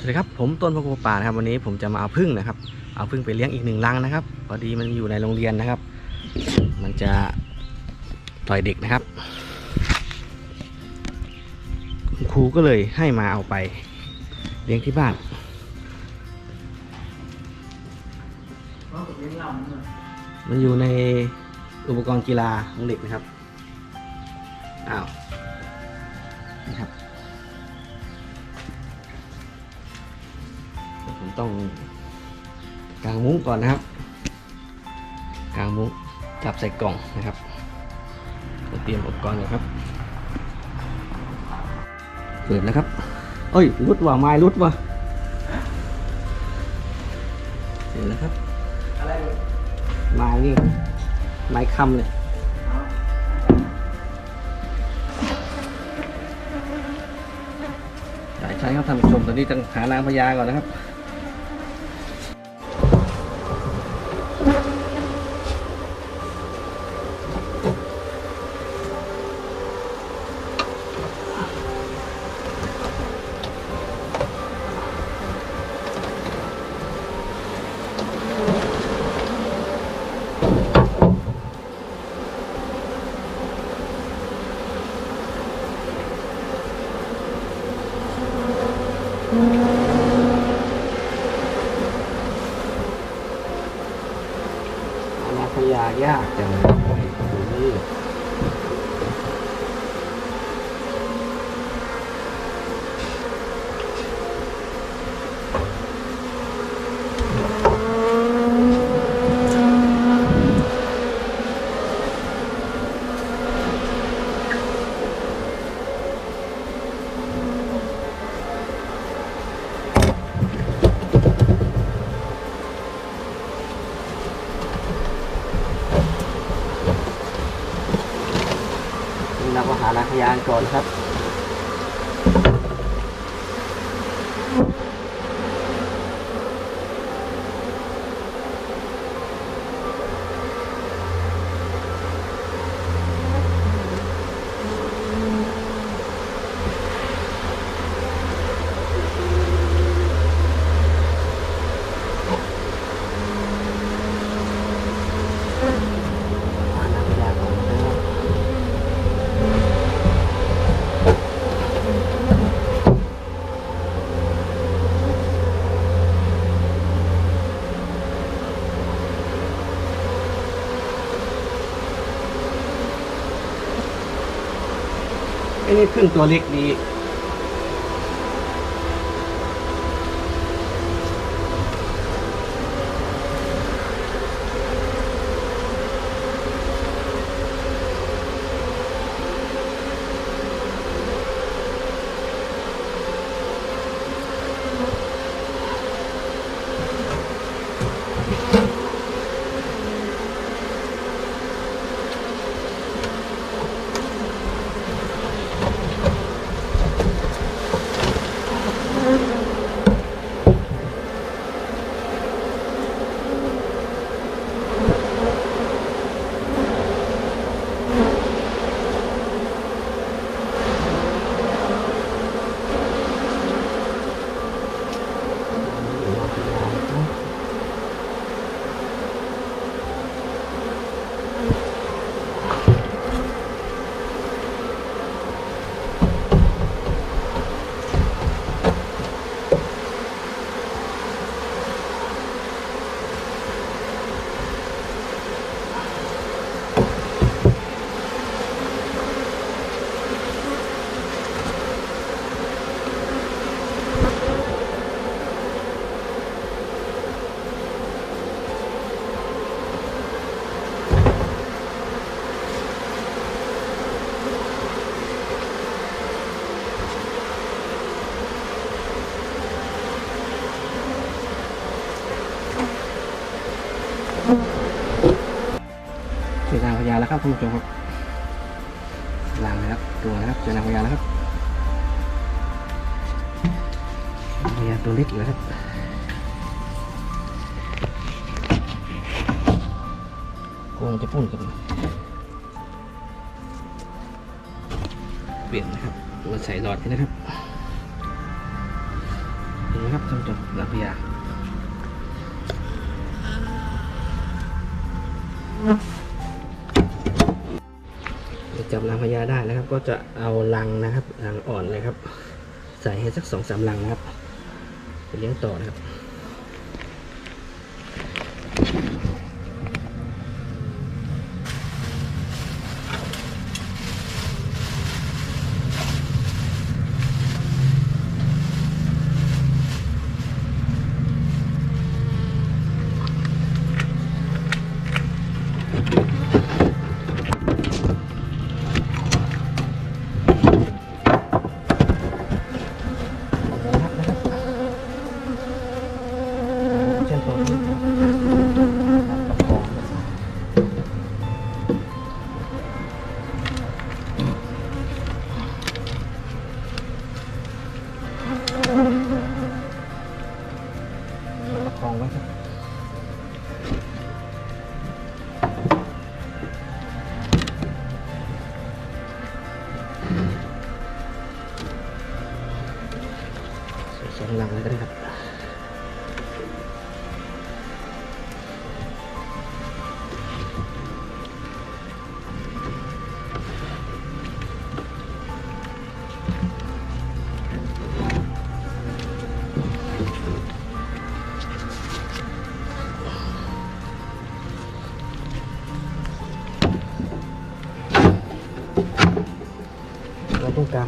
สวัสดีครับผมต้นพระโคป่านะครับวันนี้ผมจะมาเอาพึ่งนะครับ เอาพึ่งไปเลี้ยงอีกหนึ่งรังนะครับ พอดีมันอยู่ในโรงเรียนนะครับ มันจะปล่อยเด็กนะครับคุณครูก็เลยให้มาเอาไปเลี้ยงที่บ้านมันอยู่ในอุปกรณ์กีฬาของเด็กนะครับอ้าว ผมต้องกางมุ้งก่อนนะครับ กางมุ้งจับใส่กล่องนะครับเตรียมอุปกรณ์ก่อนครับ เปิดนะครับ เอ้ยรุดว่ะไม้รุดว่ะเสร็จแล้วครับ อะไรไม้นี่ไม้คำเลยหลายชั้นครับท่านผู้ชมตอนนี้ต้องหานางพญาก่อนนะครับ นางพยายากจังเนี่เราก็หานางพญาก่อนครับ หานางพญาก่อนนะครับ ไอ้นี่ พึ่งตัวเล็กดีาแล้านผู้ชมครับลังนะครับตัวนะครับเจอนางพญาแล้วครับพญาตัวเล็กอยู่ครับคงจะปุ่นกันเปลี่ยนนะครับมาใส่หลอดนี่นะครับเห็นไหมครับท่านผู้ชมนางพญา จับรังพญาได้นะครับ ก็จะเอารังนะครับรังอ่อนเลยครับ ใส่ให้สักสองสามรังนะครับเลี้ยงต่อนะครับ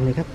เราตรงกลางเลยครับ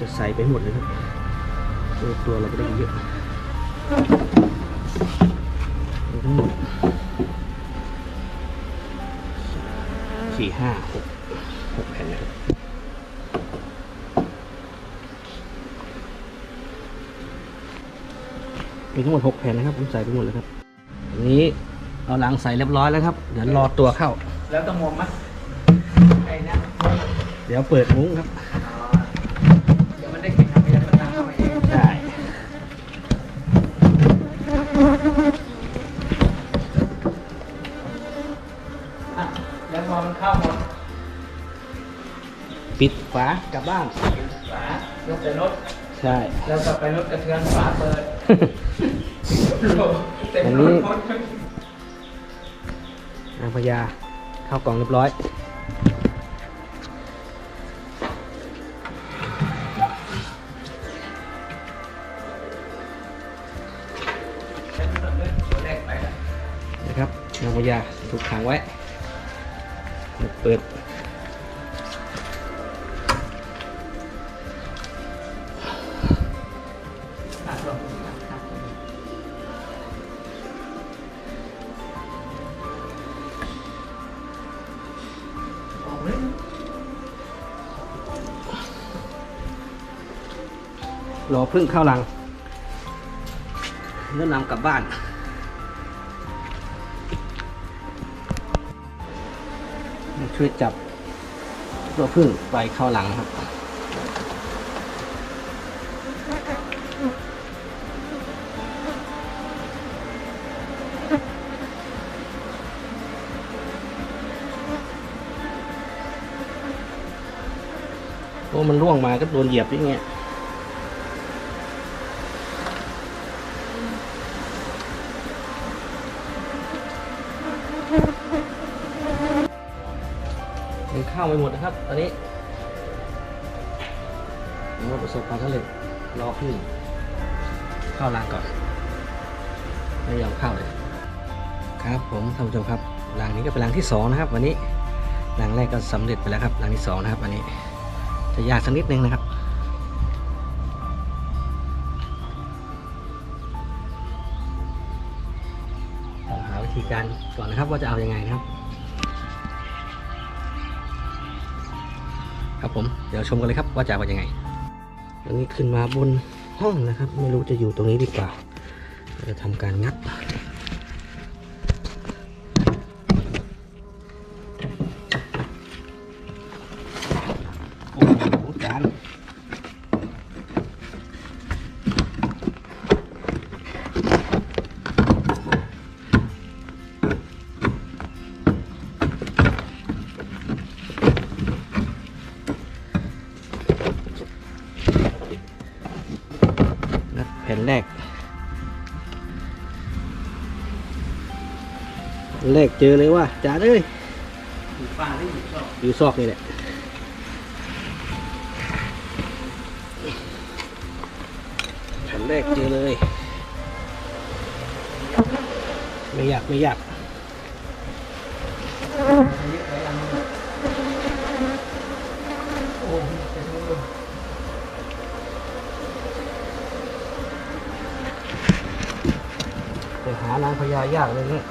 จะใส่ไปหมดเลยครับ ตัวตัวเราก็ได้เยอะมีทั้งหมดสี่ห้าหกหกแผ่นนะครับมีทั้งหมดหกแผ่นนะครับ ผมใส่ไปหมดเลยครับอันนี้เอาหลังใส่เรียบร้อยแล้วครับ เดี๋ยวรอตัวเข้า แล้วต้องมองมั้ยไอ้นะเดี๋ยวเปิดมุ้งครับ ปิดฝากลับบ้านฝายกแต่รถใช่ แล้วก็ไปรถกระเทือนฝาเปิดเต็มอันรนี้ถหมดนางพญาเข้ากล่องเรียบร้อยตัวแรกไปแล้วนะครับนางพญาถูกขังไว้เดี๋ยวเปิด พึ่งเข้ารังแล้วนำกลับบ้าน ช่วยจับตัวพึ่งไปเข้าหลังครับโอ้มันร่วงมาก็โดนเหยียบอย่างเงี้ย ข้าไปหมดนะครับ ตอนนี้เราประสบความสำเร็จรอพึ่งเข้ารังก่อนไม่ยอมเข้าเลย ครับผมท่านผู้ชมครับรังนี้ก็เป็นรังที่สองนะครับ วันนี้รังแรกก็สำเร็จไปแล้วครับรังที่สองนะครับวันนี้จะยากสักนิดนึงนะครับหาวิธีการก่อนนะครับว่าจะเอาอยัางไงนะครับ ครับผมเดี๋ยวชมกันเลยครับว่าจะเป็นยังไงอันนี้ขึ้นมาบนห้องนะครับ ไม่รู้จะอยู่ตรงนี้ดีกว่า จะทำการงัด แรกเจอเลยว่าจานเอ้ยอยู่ป้าที่อยู่ชอบอยู่ซอกนี่แหละแผ่นแรกเจอเลย ไม่ยากไม่ยากเยอะหลายอันเลยโอ้โหเต็มเลยแต่หานางพญายากเลยเนี่ย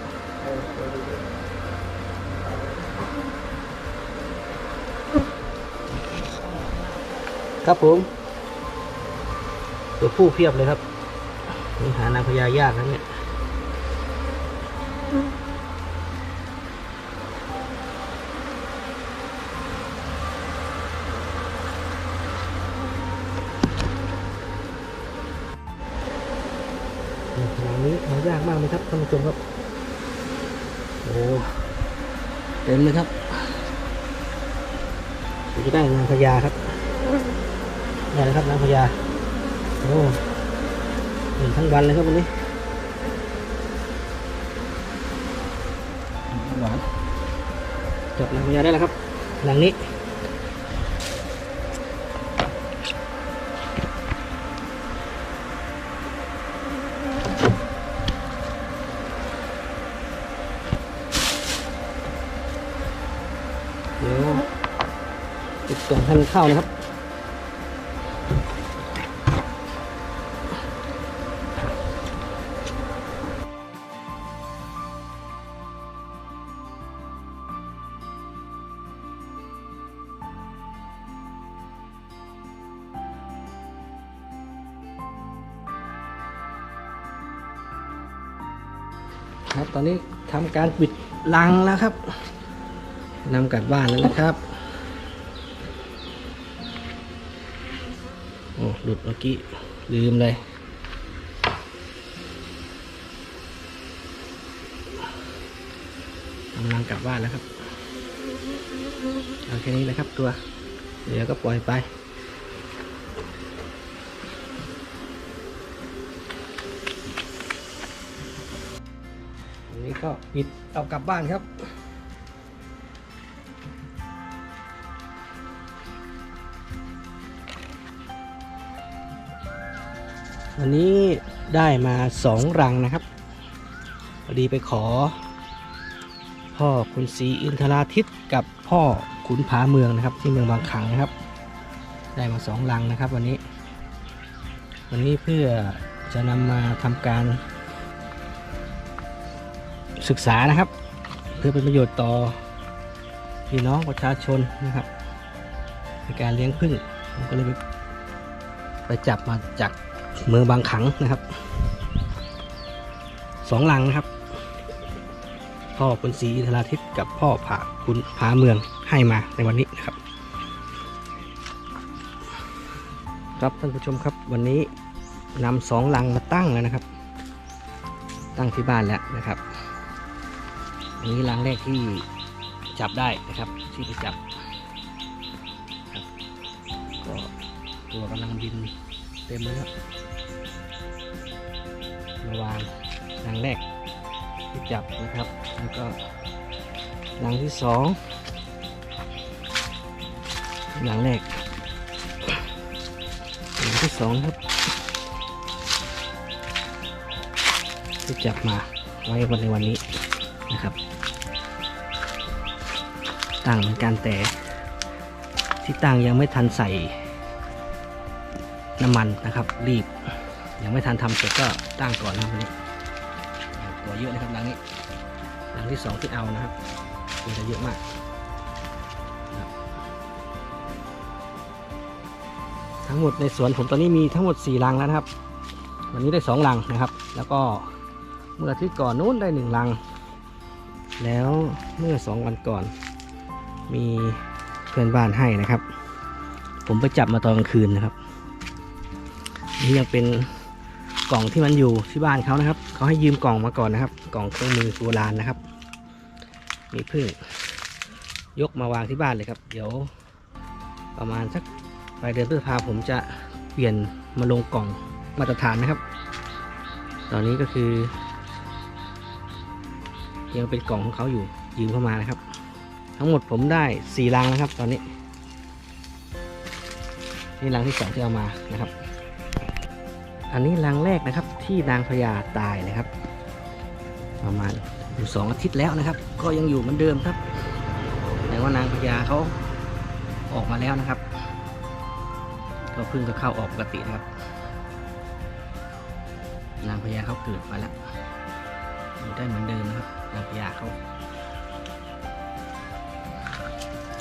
ครับผม ตัวผู้เพียบเลยครับนี่หานางพญายากนะเนี่ยหลังนี้หายากมากเลยครับท่านผู้ชมครับ โอ้เต็มเลยครับจะได้นางพญาครับ นี่นะครับนางพญาโอ้เห็นทั้งวันเลยครับวันนี้หวานจับนางพญาได้แล้วครับ หลังนี้เดี๋ยวติดกล่องให้มันเข้านะครับ ครับ ตอนนี้ทำการปิดลังแล้วครับนำกลับบ้านแล้วนะครับโอ้หลุดเมื่อกี้ลืมเลยกำลังกลับบ้านแล้วครับเอาแค่นี้นะครับตัว เดี๋ยวก็ปล่อยไป นี้ก็ปิดเอากลับบ้านครับวันนี้ได้มาสองรังนะครับพอดีไปขอ พ่อคุณศรีอินทราทิตกับพ่อขุนผาเมืองนะครับ ที่เมืองบางขังนะครับ ได้มาสองรังนะครับ วันนี้ วันนี้เพื่อจะนำมาทำการ ศึกษานะครับ เพื่อเป็นประโยชน์ต่อพี่น้องประชาชนนะครับ ในการเลี้ยงผึ้งผมก็เลยไปจับมาจากเมืองบางขังนะครับสองลังนะครับ พ่อคุณศรีอินทราทิตกับพ่อผาคุณผาเมืองให้มาในวันนี้นะครับ ครับท่านผู้ชมครับวันนี้นำสองลังมาตั้งแล้วนะครับ ตั้งที่บ้านแล้วนะครับ อันนี้รังแรกที่จับได้นะครับที่ไปจับครับก็ตัวกำลังบินเต็มเลยครับมาวางรังแรกที่จับนะครับ แล้วก็รังที่สองรังแรกรังที่สองครับที่จับมาไว้วันในวันนี้ ตั้งเหมือนกันแต่ที่ตั้งยังไม่ทันใส่น้ำมันนะครับ รีบ ยังไม่ทันทำเสร็จก็ตั้งก่อนนะครับนนี้ตัวเยอะนะครับหลังนี้หลังที่สองที่เอานะครับตัวจะเยอะมากทั้งหมดในสวนผมตอนนี้มีทั้งหมด4ลังแล้วนะครับ วันนี้ได้2ลังนะครับ แล้วก็เมื่ออาที่ก่อนนู้นได้1ลัง แล้วเมื่อสองวันก่อน มีเพื่อนบ้านให้นะครับ ผมไปจับมาตอนกลางคืนนะครับ นี่ยังเป็นกล่องที่มันอยู่ที่บ้านเขานะครับเขาให้ยืมกล่องมาก่อนนะครับ กล่องเครื่องมือโบราณนะครับ มีพึ่งยกมาวางที่บ้านเลยครับ เดี๋ยวประมาณสักปลายเดือนพฤษภาผมจะเปลี่ยนมาลงกล่องมาตรฐานนะครับ ตอนนี้ก็คือ ยังเป็นกล่องของเขาอยู่ยืมเข้ามานะครับ ทั้งหมดผมได้สี่ลังนะครับ ตอนนี้นี่ลังที่สองที่เอามานะครับ อันนี้รังแรกนะครับ ที่นางพญาตายนะครับ ประมาณอยู่สองอาทิตย์แล้วนะครับ ก็ยังอยู่เหมือนเดิมครับแต่ว่านางพญาเขาออกมาแล้วนะครับก็เพิ่งจะเข้าออกปกตินะครับ นางพญาเขาเกิดมาแล้วอยู่ได้เหมือนเดิมนะครับ นางพญาเขา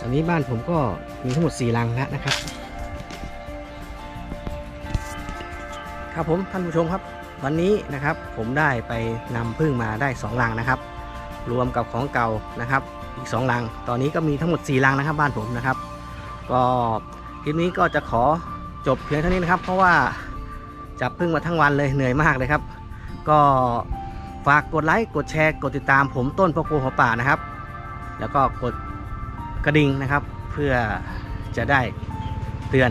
ตอนนี้บ้านผมก็มีทั้งหมดสี่รังแล้วนะครับ ครับผมท่านผู้ชมครับ วันนี้นะครับผมได้ไปนำพึ่งมาได้ 2 ลังนะครับ รวมกับของเก่านะครับ อีก 2 ลัง ตอนนี้ก็มีทั้งหมด 4 ลังนะครับ บ้านผมนะครับ ก็คลิปนี้ก็จะขอจบเพียงเท่านี้นะครับ เพราะว่าจับพึ่งมาทั้งวันเลยเหนื่อยมากเลยครับ ก็ฝากกดไลค์กดแชร์กดติดตามผมต้นพระโกหัวป่านะครับ แล้วก็กด ระดิ่งนะครับ เพื่อจะได้เตือน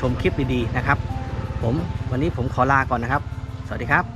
ชมคลิปดีๆนะครับ ผมวันนี้ผมขอลาก่อนนะครับ สวัสดีครับ